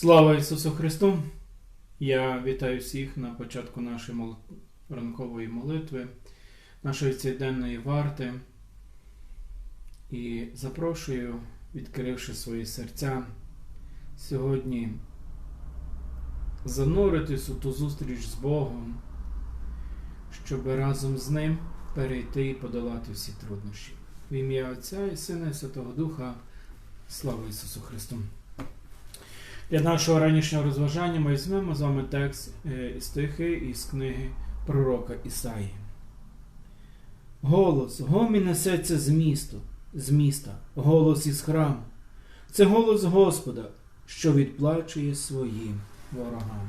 Слава Ісусу Христу! Я вітаю всіх на початку нашої мол... ранкової молитви, нашої цілоденної варти і запрошую, відкривши свої серця, сьогодні зануритись у ту зустріч з Богом, щоб разом з Ним перейти і подолати всі труднощі. В ім'я Отця і Сина і Святого Духа. Слава Ісусу Христу! Для нашого ранішнього розважання ми візьмемо з вами текст е, стихи із книги пророка Ісаї. Голос, гомі несеться з міста, з міста, голос із храму. Це голос Господа, що відплачує своїм ворогам.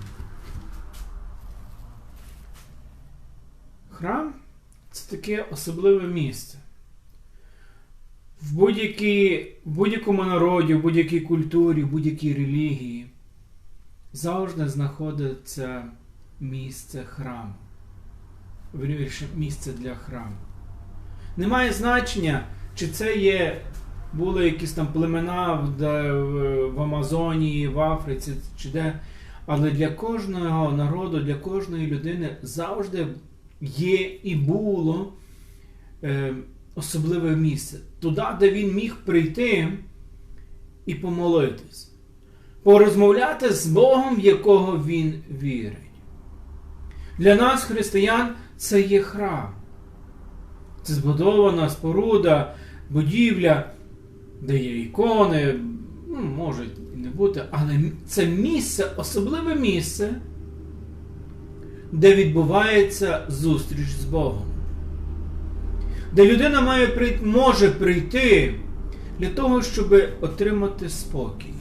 Храм це таке особливе місце. В будь-якому народі, в будь-якій культурі, в будь-якій релігії завжди знаходиться місце храму. Вірніше, місце для храму. Немає значення, чи це є, були якісь там племена в, в Амазонії, в Африці, чи де. Але для кожного народу, для кожної людини завжди є і було. Е, особливе місце, туди, де він міг прийти і помолитись, порозмовляти з Богом, в якого він вірить. Для нас, християн, це є храм. Це збудована споруда, будівля, де є ікони, ну, може і не бути, але це місце, особливе місце, де відбувається зустріч з Богом де людина має прийти, може прийти для того, щоб отримати спокій,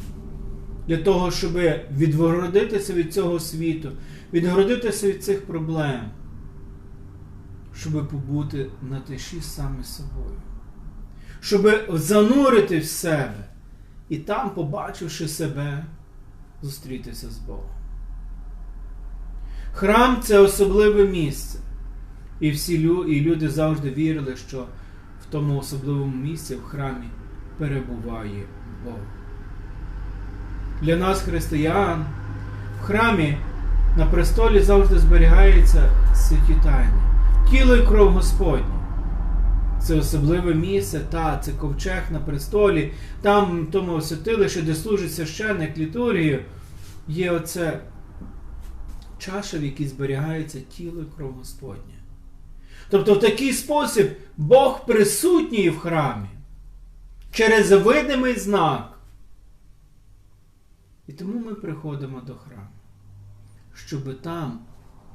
для того, щоб відгородитися від цього світу, відгородитися від цих проблем, щоб побути на тиші саме собою, щоб занурити в себе і там, побачивши себе, зустрітися з Богом. Храм це особливе місце. І всі і люди завжди вірили, що в тому особливому місці, в храмі, перебуває Бог. Для нас, християн, в храмі на престолі завжди зберігається святі тайни, тіло і кров Господні. Це особливе місце, та, це ковчег на престолі, там в тому святилище, де служить священник літургію, є оце чаша, в якій зберігається тіло і кров Господня. Тобто в такий спосіб Бог присутній в храмі через видимий знак. І тому ми приходимо до храму, щоб там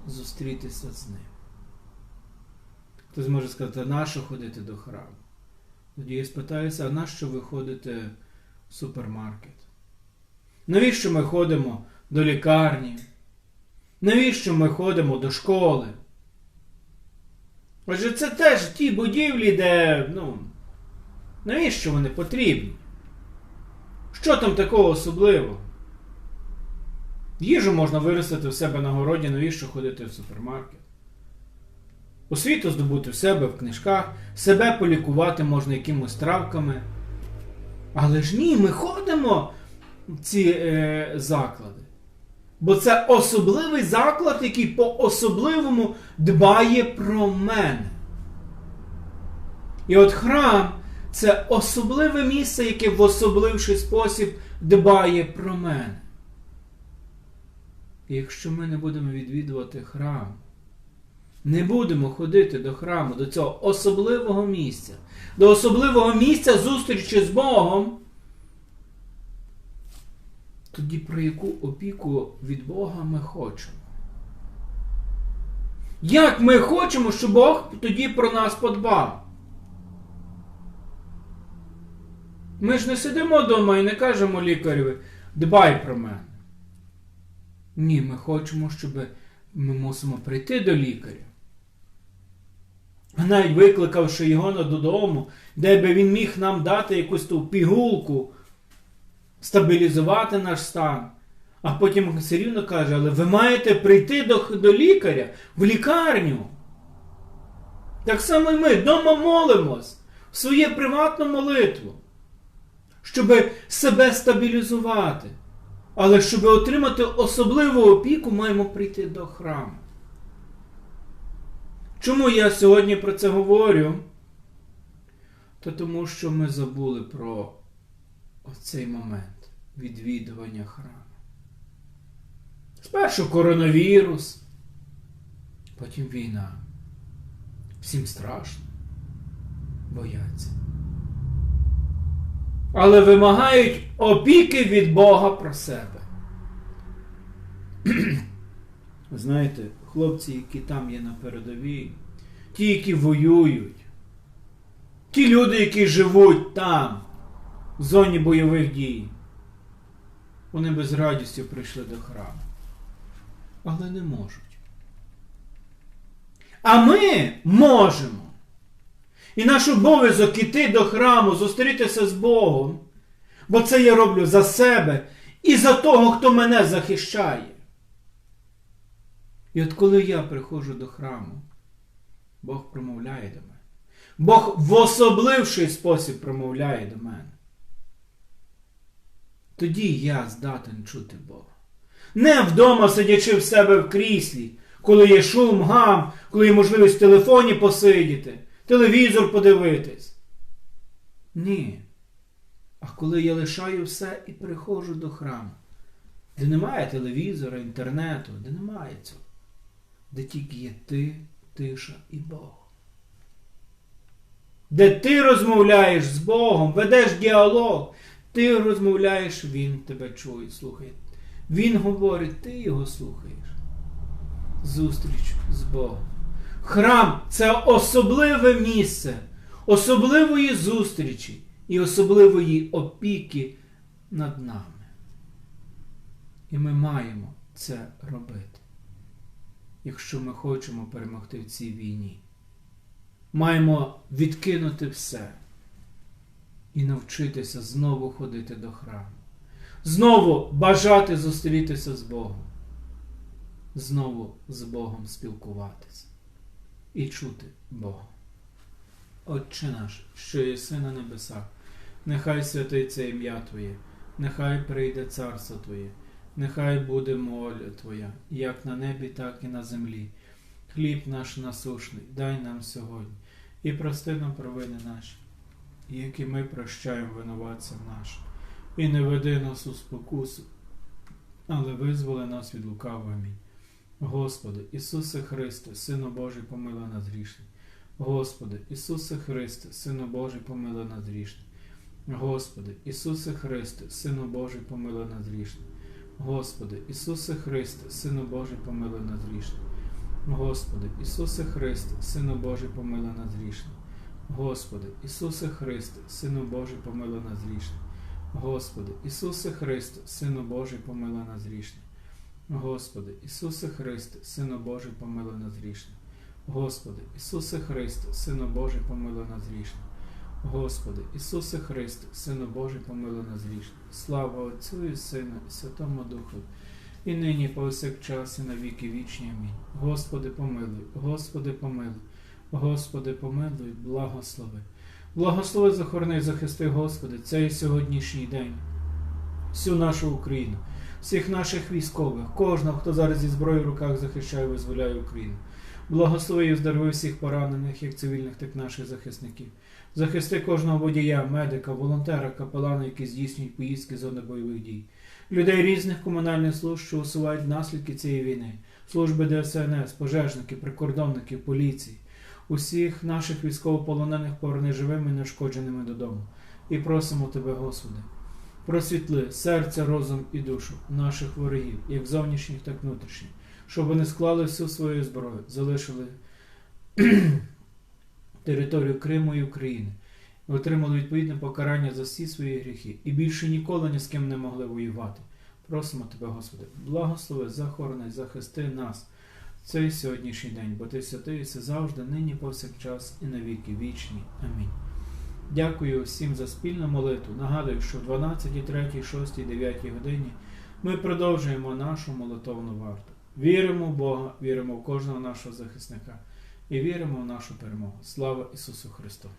зустрітися з ним. Хтось може сказати, а нащо ходити до храму? Тоді я спитаюся, а нащо ви ходите в супермаркет? Навіщо ми ходимо до лікарні? Навіщо ми ходимо до школи? Отже, це теж ті будівлі, де, ну, навіщо вони потрібні? Що там такого особливого? Їжу можна виростити в себе на городі, навіщо ходити в супермаркет? Освіту здобути в себе в книжках, себе полікувати можна якимось травками. Але ж ні, ми ходимо в ці е, заклади. Бо це особливий заклад, який по-особливому дбає про мене. І от храм це особливе місце, яке в особливший спосіб дбає про мене. І якщо ми не будемо відвідувати храм, не будемо ходити до храму, до цього особливого місця, до особливого місця зустрічі з Богом тоді про яку опіку від Бога ми хочемо? Як ми хочемо, щоб Бог тоді про нас подбав? Ми ж не сидимо вдома і не кажемо лікареві, дбай про мене. Ні, ми хочемо, щоб ми мусимо прийти до лікаря. Навіть викликавши його додому, де би він міг нам дати якусь ту пігулку, стабілізувати наш стан. А потім все рівно каже, але ви маєте прийти до, до лікаря в лікарню. Так само і ми вдома молимось в своє приватну молитву, щоб себе стабілізувати. Але щоб отримати особливу опіку, маємо прийти до храму. Чому я сьогодні про це говорю? Та тому, що ми забули про оцей момент відвідування храму. Спершу коронавірус, потім війна. Всім страшно, бояться. Але вимагають опіки від Бога про себе. Знаєте, хлопці, які там є на передовій, ті, які воюють, ті люди, які живуть там, в зоні бойових дій, вони без радістю прийшли до храму. Але не можуть. А ми можемо. І наш обов'язок іти до храму, зустрітися з Богом. Бо це я роблю за себе і за того, хто мене захищає. І от коли я приходжу до храму, Бог промовляє до мене. Бог в особливший спосіб промовляє до мене. Тоді я здатен чути Бога. Не вдома сидячи в себе в кріслі, коли є шум, гам, коли є можливість в телефоні посидіти, телевізор подивитись. Ні. А коли я лишаю все і приходжу до храму, де немає телевізора, інтернету, де немає цього, де тільки є ти, тиша і Бог. Де ти розмовляєш з Богом, ведеш діалог, ти розмовляєш, Він тебе чує, слухає. Він говорить, ти його слухаєш. Зустріч з Богом. Храм це особливе місце, особливої зустрічі і особливої опіки над нами. І ми маємо це робити, якщо ми хочемо перемогти в цій війні. Маємо відкинути все і навчитися знову ходити до храму. Знову бажати зустрітися з Богом. Знову з Богом спілкуватися і чути Бога. Отче наш, що єси на небесах, нехай святиться ім'я Твоє, нехай прийде царство Твоє, нехай буде воля Твоя, як на небі, так і на землі. Хліб наш насушний, дай нам сьогодні, і прости нам провини наші, як і ми прощаємо винуватцям нашим. І не веди нас у спокусу, але визволи нас від лукавого. Амінь. Господи, Ісусе Христе, Сину Божий, помилуй нас грішний. Господи, Ісусе Христе, Сину Божий, помилуй нас грішний. Господи, Ісусе Христе, Сину Божий, помилуй нас грішний. Господи, Ісусе Христе, Сину Божий, помилуй нас грішний. Господи, Ісусе Христе, Сину Божий, помилуй нас грішний. Господи, Ісусе Христе, Сину Божий, помилуй нас грішний. Господи, Ісусе Христе, Сину Божий, помилуй нас грішний. Господи, Ісусе Христе, Сину Божий, помилуй нас грішний. Господи, Ісусе Христе, Сину Божий, помилуй нас грішний. Господи, Ісусе Христе, Сину Божий, помилуй нас грішний. Слава Отцю і Сину, і Святому Духу, і нині, повсякчас, і на віки вічні. Амінь. Господи, помилуй, Господи, помилуй, Господи, помилуй, благослови. Благослови, захорони, захисти, Господи, цей сьогоднішній день, всю нашу Україну, всіх наших військових, кожного, хто зараз зі зброєю в руках захищає, визволяє Україну. Благослови і здорови всіх поранених, як цивільних, так і наших захисників. Захисти кожного водія, медика, волонтера, капелана, які здійснюють поїздки зони бойових дій, людей різних комунальних служб, що усувають наслідки цієї війни, служби ДСНС, пожежники, прикордонники, поліції, усіх наших військовополонених поверни живими і неушкодженими додому. І просимо Тебе, Господи, просвітли серця, розум і душу наших ворогів, як зовнішніх, так і внутрішніх, щоб вони склали всю свою зброю, залишили територію Криму і України, отримали відповідне покарання за всі свої гріхи і більше ніколи ні з ким не могли воювати. Просимо Тебе, Господи, благослови, захорони, захисти нас цей сьогоднішній день, бо Ти святий, все завжди, нині, повсякчас і на віки вічні. Амінь. Дякую всім за спільну молитву. Нагадую, що в 12, 3, 6, 9 годині ми продовжуємо нашу молитовну варту. Віримо в Бога, віримо в кожного нашого захисника і віримо в нашу перемогу. Слава Ісусу Христу!